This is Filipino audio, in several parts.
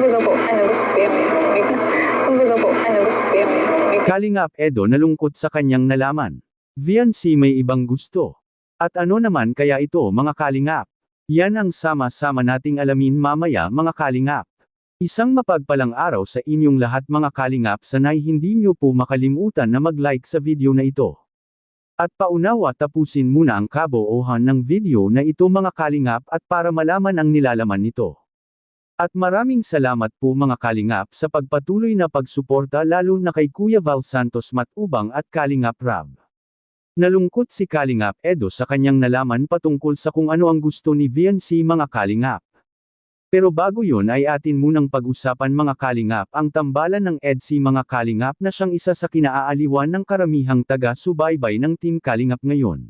gusto ko yung, wait Kalingap Edo nalungkot sa kanyang nalaman. Viancy may ibang gusto. At ano naman kaya ito mga kalingap? Yan ang sama-sama nating alamin mamaya mga kalingap. Isang mapagpalang araw sa inyong lahat mga kalingap sanay hindi nyo po makalimutan na mag-like sa video na ito. At paunawa tapusin muna ang kaboohan ng video na ito mga kalingap at para malaman ang nilalaman nito. At maraming salamat po mga kalingap sa pagpatuloy na pagsuporta lalo na kay Kuya Val Santos Matubang at Kalingap Rab. Nalungkot si Kalingap Edo sa kanyang nalaman patungkol sa kung ano ang gusto ni VNC mga Kalingap. Pero bago yon ay atin munang pag-usapan mga Kalingap ang tambalan ng EDC mga Kalingap na siyang isa sa kinaaaliwan ng karamihang taga-subaybay ng Team Kalingap ngayon.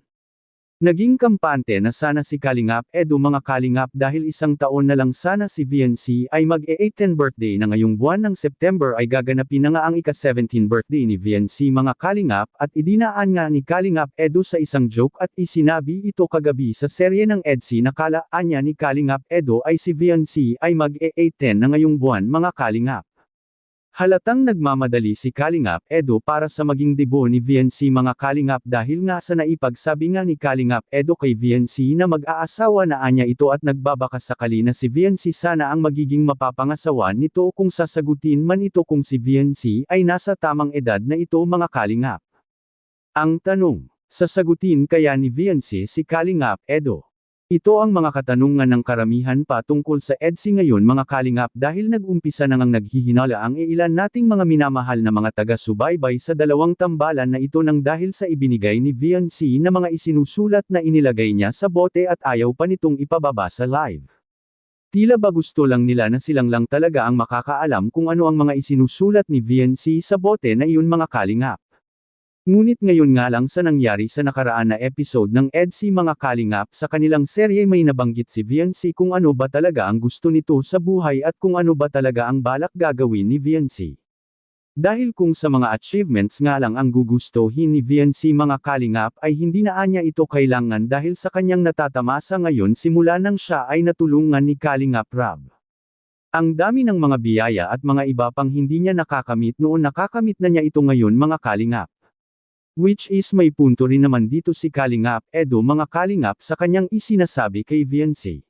Naging kampante na sana si Kalingap Edo mga Kalingap dahil isang taon na lang sana si VNC ay mag-e-18 birthday na ngayong buwan ng September ay gaganapin na nga ang ika-17 birthday ni VNC mga Kalingap at idinaan nga ni Kalingap Edo sa isang joke at isinabi ito kagabi sa serye ng EDC na kalaan niya ni Kalingap Edo ay si VNC ay mag-e-18 na ngayong buwan mga Kalingap. Halatang nagmamadali si Kalingap Edo para sa maging debo ni VNC mga Kalingap dahil nga sa naipagsabi nga ni Kalingap Edo kay VNC na mag-aasawa na anya ito at nagbabaka sakali na si VNC sana ang magiging mapapangasawa nito kung sasagutin man ito kung si VNC ay nasa tamang edad na ito mga Kalingap. Ang tanong, sasagutin kaya ni VNC si Kalingap Edo? Ito ang mga katanungan ng karamihan pa tungkol sa EDSI ngayon mga kalingap dahil nag-umpisa na ngang naghihinala ang ilan nating mga minamahal na mga taga-subaybay sa dalawang tambalan na ito nang dahil sa ibinigay ni VNC na mga isinusulat na inilagay niya sa bote at ayaw pa nitong ipababa sa live. Tila ba gusto lang nila na silang lang talaga ang makakaalam kung ano ang mga isinusulat ni VNC sa bote na iyon mga kalingap. Ngunit ngayon nga lang sa nangyari sa nakaraan na episode ng EDC mga kalingap sa kanilang serye may nabanggit si VNC kung ano ba talaga ang gusto nito sa buhay at kung ano ba talaga ang balak gagawin ni VNC. Dahil kung sa mga achievements nga lang ang gugustuhin ni VNC mga kalingap ay hindi na anya ito kailangan dahil sa kanyang natatamasa ngayon simula nang siya ay natulungan ni Kalingap Rab. Ang dami ng mga biyaya at mga iba pang hindi niya nakakamit noon nakakamit na niya ito ngayon mga kalingap. Which is may punto rin naman dito si Kalingap Edo mga Kalingap sa kanyang isinasabi kay VNC.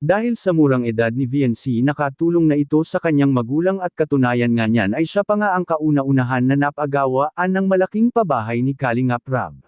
Dahil sa murang edad ni VNC nakatulong na ito sa kanyang magulang at katunayan nga niyan ay siya pa nga ang kauna-unahan na napagawaan ng malaking pabahay ni Kalingap Rab.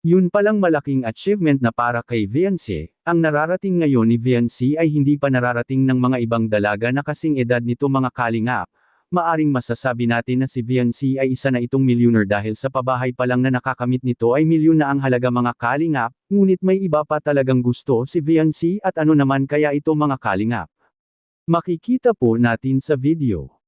Yun palang malaking achievement na para kay VNC, ang nararating ngayon ni VNC ay hindi pa nararating ng mga ibang dalaga na kasing edad nito mga Kalingap, maaring masasabi natin na si VNC ay isa na itong milyuner dahil sa pabahay pa lang na nakakamit nito ay milyon na ang halaga mga kalingap, ngunit may iba pa talagang gusto si VNC at ano naman kaya ito mga kalingap. Makikita po natin sa video.